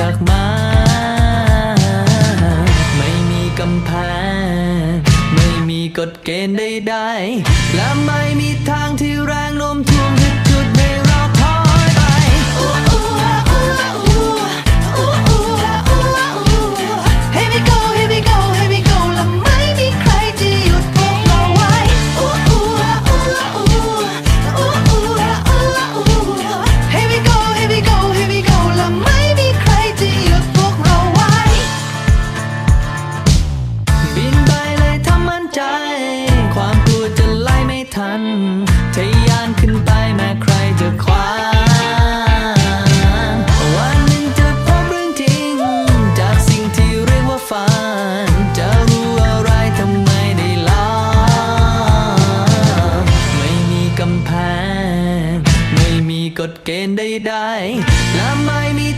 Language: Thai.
จากมา ไม่มีกำแพง ไม่มีกฎเกณฑ์ใดๆและไม่มีทางที่แรงโน้มถ่วง กเกณฑ์ใดๆและไม่มี